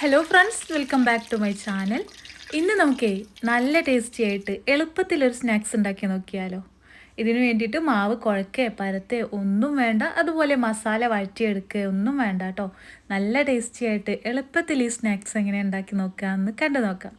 Hello friends welcome back to my channel ഇന്ന് നമുക്ക് നല്ല ടേസ്റ്റി ആയിട്ട് എളുപ്പത്തിലൊരു സ്നാക്സ് ഉണ്ടാക്കി നോക്കിയാലോ. ഇതിന് വേണ്ടിയിട്ട് മാവ് കുഴക്കേ പരത്തേ ഒന്നും വേണ്ട. അതുപോലെ മസാല വഴറ്റിയെടുക്കുക ഒന്നും വേണ്ട കേട്ടോ. നല്ല ടേസ്റ്റി ആയിട്ട് എളുപ്പത്തിൽ ഈ സ്നാക്സ് എങ്ങനെ ഉണ്ടാക്കി നോക്കാമെന്ന് കണ്ടു നോക്കാം.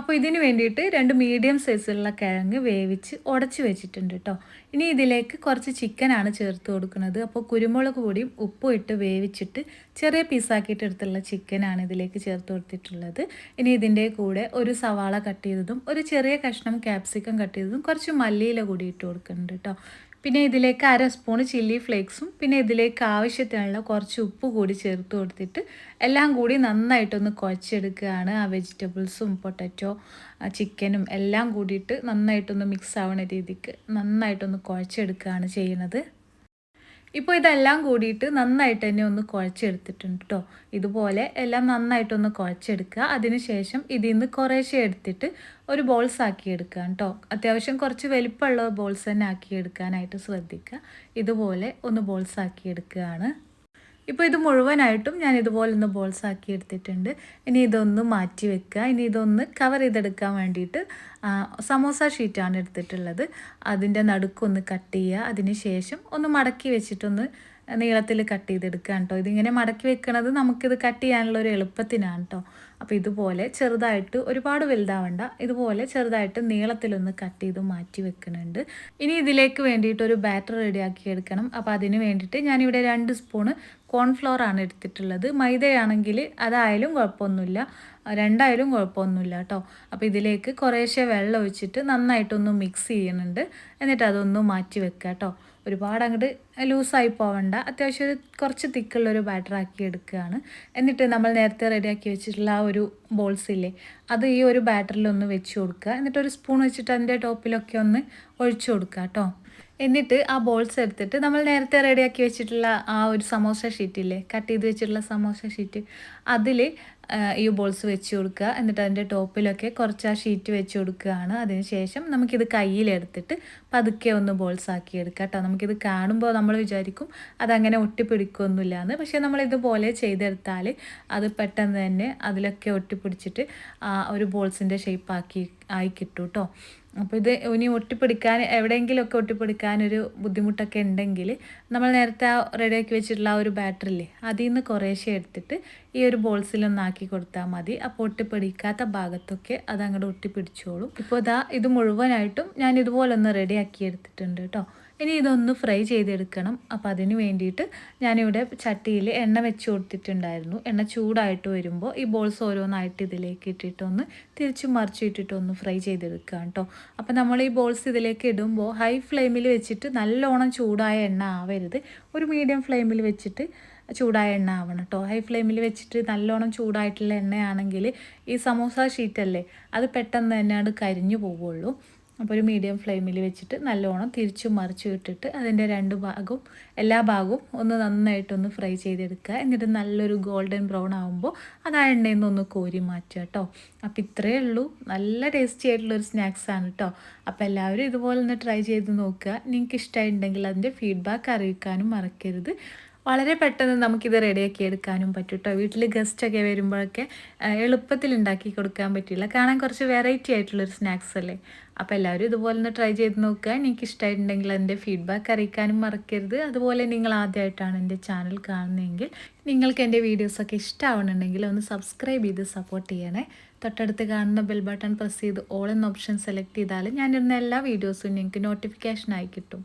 അപ്പോൾ ഇതിന് വേണ്ടിയിട്ട് രണ്ട് മീഡിയം സൈസിലുള്ള കിഴങ്ങ് വേവിച്ച് ഉടച്ച് വെച്ചിട്ടുണ്ട് കേട്ടോ ഇനി ഇതിലേക്ക് കുറച്ച് ചിക്കനാണ് ചേർത്ത് കൊടുക്കുന്നത്. അപ്പോൾ കുരുമുളക് പൊടിയും ഉപ്പും ഇട്ട് വേവിച്ചിട്ട് ചെറിയ പീസാക്കിയിട്ട് എടുത്തുള്ള ചിക്കനാണ് ഇതിലേക്ക് ചേർത്ത് കൊടുത്തിട്ടുള്ളത്. ഇനി ഇതിന്റെ കൂടെ ഒരു സവാള കട്ട് ചെയ്തതും ഒരു ചെറിയ കഷ്ണം ക്യാപ്സിക്കം കട്ട് ചെയ്തതും കുറച്ച് മല്ലിയില കൂടി ഇട്ട് കൊടുക്കുന്നുണ്ട് കേട്ടോ പിന്നെ ഇതിലേക്ക് അര സ്പൂൺ ചില്ലി ഫ്ലേക്സും പിന്നെ ഇതിലേക്ക് ആവശ്യത്തിനുള്ള കുറച്ച് ഉപ്പ് കൂടി ചേർത്ത് കൊടുത്തിട്ട് എല്ലാം കൂടി നന്നായിട്ടൊന്ന് കുഴച്ചെടുക്കുകയാണ്. ആ വെജിറ്റബിൾസും പൊട്ടറ്റോ ചിക്കനും എല്ലാം കൂടിയിട്ട് നന്നായിട്ടൊന്ന് മിക്സ് ആവുന്ന രീതിക്ക് നന്നായിട്ടൊന്ന് കുഴച്ചെടുക്കുകയാണ് ചെയ്യുന്നത്. ഇപ്പോൾ ഇതെല്ലാം കൂടിയിട്ട് നന്നായിട്ട് തന്നെ ഒന്ന് കുഴച്ചെടുത്തിട്ടുണ്ട് കേട്ടോ ഇതുപോലെ എല്ലാം നന്നായിട്ടൊന്ന് കുഴച്ചെടുക്കുക. അതിനുശേഷം ഇതിൽ നിന്ന് കുറേശ്ശെ എടുത്തിട്ട് ഒരു ബോൾസ് ആക്കി എടുക്കുക കേട്ടോ അത്യാവശ്യം കുറച്ച് വലിപ്പമുള്ള ബോൾസ് തന്നെ ആക്കി എടുക്കാനായിട്ട് ശ്രദ്ധിക്കുക. ഇതുപോലെ ഒന്ന് ബോൾസ് ആക്കി എടുക്കുകയാണ്. ഇപ്പോൾ ഇത് മുഴുവനായിട്ടും ഞാൻ ഇതുപോലെ ഒന്ന് ബോൾസ് ആക്കി എടുത്തിട്ടുണ്ട്. ഇനി ഇതൊന്ന് മാറ്റി വെക്കുക. ഇനി ഇതൊന്ന് കവർ ചെയ്തെടുക്കാൻ വേണ്ടിയിട്ട് സമോസ ഷീറ്റാണ് എടുത്തിട്ടുള്ളത്. അതിന്റെ നടുക്കൊന്ന് കട്ട് ചെയ്യുക. അതിന് ശേഷം ഒന്ന് മടക്കി വെച്ചിട്ടൊന്ന് നീളത്തിൽ കട്ട് ചെയ്തെടുക്കുക കേട്ടോ. ഇതിങ്ങനെ മടക്കി വെക്കണത് നമുക്കിത് കട്ട് ചെയ്യാനുള്ള ഒരു എളുപ്പത്തിനാണ് കേട്ടോ. അപ്പോൾ ഇതുപോലെ ചെറുതായിട്ട് ഒരുപാട് വലുതാവണ്ട. ഇതുപോലെ ചെറുതായിട്ട് നീളത്തിലൊന്ന് കട്ട് ചെയ്ത് മാറ്റി വെക്കുന്നുണ്ട്. ഇനി ഇതിലേക്ക് വേണ്ടിയിട്ട് ഒരു ബാറ്റർ റെഡിയാക്കി എടുക്കണം. അപ്പോൾ അതിന് വേണ്ടിയിട്ട് ഞാനിവിടെ രണ്ട് സ്പൂണ് കോൺഫ്ലോർ ആണ് എടുത്തിട്ടുള്ളത്. മൈദയാണെങ്കിൽ അതായാലും കുഴപ്പമൊന്നുമില്ല. രണ്ടായാലും കുഴപ്പമൊന്നുമില്ല കേട്ടോ. അപ്പോൾ ഇതിലേക്ക് കുറേശ്ശെ വെള്ളം ഒഴിച്ചിട്ട് നന്നായിട്ടൊന്ന് മിക്സ് ചെയ്യുന്നുണ്ട്. എന്നിട്ട് അതൊന്ന് മാറ്റി വെക്കുക കേട്ടോ. ഒരുപാട് അങ്ങോട്ട് ലൂസായി പോവണ്ട. അത്യാവശ്യം ഒരു കുറച്ച് തിക്കുള്ളൊരു ബാറ്റർ ആക്കി എടുക്കുകയാണ് എന്നിട്ട് നമ്മൾ നേരത്തെ റെഡിയാക്കി വെച്ചിട്ടുള്ള ആ ഒരു ബോൾസ് ഇല്ലേ അത് ഈ ഒരു ബാറ്ററിൽ ഒന്ന് വെച്ച് കൊടുക്കുക. എന്നിട്ട് ഒരു സ്പൂൺ വെച്ചിട്ട് അതിന്റെ ടോപ്പിലൊക്കെ ഒന്ന് ഒഴിച്ചു കൊടുക്കുക കേട്ടോ എന്നിട്ട് ആ ബോൾസ് എടുത്തിട്ട് നമ്മൾ നേരത്തെ റെഡിയാക്കി വെച്ചിട്ടുള്ള ആ ഒരു സമോസ ഷീറ്റില്ലേ കട്ട് ചെയ്ത് വെച്ചിട്ടുള്ള സമോസ ഷീറ്റ് അതിൽ ഈ ബോൾസ് വെച്ച് കൊടുക്കുക. എന്നിട്ട് അതിന്റെ ടോപ്പിലൊക്കെ കുറച്ച് ആ ഷീറ്റ് വെച്ച് കൊടുക്കുകയാണ്. അതിനുശേഷം നമുക്കിത് കയ്യിലെടുത്തിട്ട് പതുക്കെ ഒന്ന് ബോൾസ് ആക്കി എടുക്കുക കേട്ടോ. നമുക്കിത് കാണുമ്പോൾ നമ്മൾ വിചാരിക്കും അതങ്ങനെ ഒട്ടിപ്പിടിക്കൊന്നുമില്ല എന്ന് പക്ഷേ നമ്മളിതുപോലെ ചെയ്തെടുത്താൽ അത് പെട്ടെന്ന് തന്നെ അതിലൊക്കെ ഒട്ടിപ്പിടിച്ചിട്ട് ആ ഒരു ബോൾസിന്റെ ഷേപ്പാക്കി ആയി കിട്ടും കേട്ടോ. അപ്പോൾ ഇത് ഇനി ഒട്ടിപ്പിടിക്കാൻ എവിടെയെങ്കിലുമൊക്കെ ഒട്ടിപ്പിടിക്കാനൊരു ബുദ്ധിമുട്ടൊക്കെ ഉണ്ടെങ്കിൽ നമ്മൾ നേരത്തെ ആ റെഡിയാക്കി വെച്ചിട്ടുള്ള ആ ഒരു ബാറ്ററില്ലേ അതിൽ നിന്ന് കുറേശ്ശെ എടുത്തിട്ട് ഈ ഒരു ബോൾസിലൊന്നാക്കി കൊടുത്താൽ മതി. അപ്പോൾ ഒട്ടിപ്പിടിക്കാത്ത ഭാഗത്തൊക്കെ അത് അങ്ങോട്ട് ഒട്ടിപ്പിടിച്ചോളും. ഇപ്പോൾ ഇതാ ഇത് മുഴുവനായിട്ടും ഞാൻ ഇതുപോലെ ഒന്ന് റെഡിയാക്കി എടുത്തിട്ടുണ്ട് കേട്ടോ. ഇനി ഇതൊന്ന് ഫ്രൈ ചെയ്തെടുക്കണം. അപ്പോൾ അതിന് വേണ്ടിയിട്ട് ഞാനിവിടെ ചട്ടിയിൽ എണ്ണ വെച്ച് കൊടുത്തിട്ടുണ്ടായിരുന്നു. എണ്ണ ചൂടായിട്ട് വരുമ്പോൾ ഈ ബോൾസ് ഓരോന്നായിട്ട് ഇതിലേക്ക് ഇട്ടിട്ടൊന്ന് തിരിച്ചു മറിച്ച് ഇട്ടിട്ടൊന്ന് ഫ്രൈ ചെയ്തെടുക്കുക കേട്ടോ അപ്പോൾ നമ്മൾ ഈ ബോൾസ് ഇതിലേക്ക് ഇടുമ്പോൾ ഹൈ ഫ്ലെയിമിൽ വെച്ചിട്ട് നല്ലോണം ചൂടായ എണ്ണ ആവരുത്. ഒരു മീഡിയം ഫ്ലെയിമിൽ വെച്ചിട്ട് ചൂടായ എണ്ണ ആവണം കേട്ടോ ഹൈ ഫ്ലെയിമിൽ വെച്ചിട്ട് നല്ലോണം ചൂടായിട്ടുള്ള എണ്ണയാണെങ്കിൽ ഈ സമോസ ഷീറ്റല്ലേ അത് പെട്ടെന്ന് തന്നെയാണ് കരിഞ്ഞു പോവുള്ളൂ. അപ്പോൾ ഒരു മീഡിയം ഫ്ലെയിമിൽ വെച്ചിട്ട് നല്ലോണം തിരിച്ചും മറിച്ചു ഇട്ടിട്ട് അതിന്റെ രണ്ട് ഭാഗവും എല്ലാ ഭാഗവും ഒന്ന് നന്നായിട്ടൊന്ന് ഫ്രൈ ചെയ്തെടുക്കുക. എന്നിട്ട് നല്ലൊരു ഗോൾഡൻ ബ്രൗൺ ആകുമ്പോൾ അത് ആ എണ്ണയിൽ നിന്നൊന്ന് കോരി മാറ്റുക കേട്ടോ അപ്പോൾ ഇത്രയേ ഉള്ളൂ. നല്ല ടേസ്റ്റി ആയിട്ടുള്ളൊരു സ്നാക്സാണ് കേട്ടോ അപ്പോൾ എല്ലാവരും ഇതുപോലെ ഒന്ന് ട്രൈ ചെയ്ത് നോക്കുക. നിങ്ങൾക്ക് ഇഷ്ടമായിട്ടുണ്ടെങ്കിൽ അതിന്റെ ഫീഡ്ബാക്ക് അറിയിക്കാനും മറക്കരുത്. വളരെ പെട്ടെന്ന് നമുക്കിത് റെഡിയാക്കി എടുക്കാനും പറ്റും കേട്ടോ വീട്ടിൽ ഗസ്റ്റൊക്കെ വരുമ്പോഴൊക്കെ എളുപ്പത്തിൽ ഉണ്ടാക്കി കൊടുക്കാൻ പറ്റില്ല. കാണാൻ കുറച്ച് വെറൈറ്റി ആയിട്ടുള്ളൊരു സ്നാക്സ് അല്ലേ? അപ്പോൾ എല്ലാവരും ഇതുപോലെ ഒന്ന് ട്രൈ ചെയ്ത് നോക്കുക. എനിക്ക് ഇഷ്ടമായിട്ടുണ്ടെങ്കിൽ അതിന്റെ ഫീഡ്ബാക്ക് അറിയിക്കാനും മറക്കരുത്. അതുപോലെ നിങ്ങൾ ആദ്യമായിട്ടാണ് എന്റെ ചാനൽ കാണുന്നതെങ്കിൽ നിങ്ങൾക്ക് എന്റെ വീഡിയോസൊക്കെ ഇഷ്ടമാവണമെങ്കിൽ ഒന്ന് സബ്സ്ക്രൈബ് ചെയ്ത് സപ്പോർട്ട് ചെയ്യണേ. തൊട്ടടുത്ത് കാണുന്ന ബെൽ ബട്ടൺ പ്രസ് ചെയ്ത് ഓൾ എന്ന ഓപ്ഷൻ സെലക്ട് ചെയ്താൽ ഞാനിരുന്ന എല്ലാ വീഡിയോസും നിങ്ങൾക്ക് നോട്ടിഫിക്കേഷനായി കിട്ടും.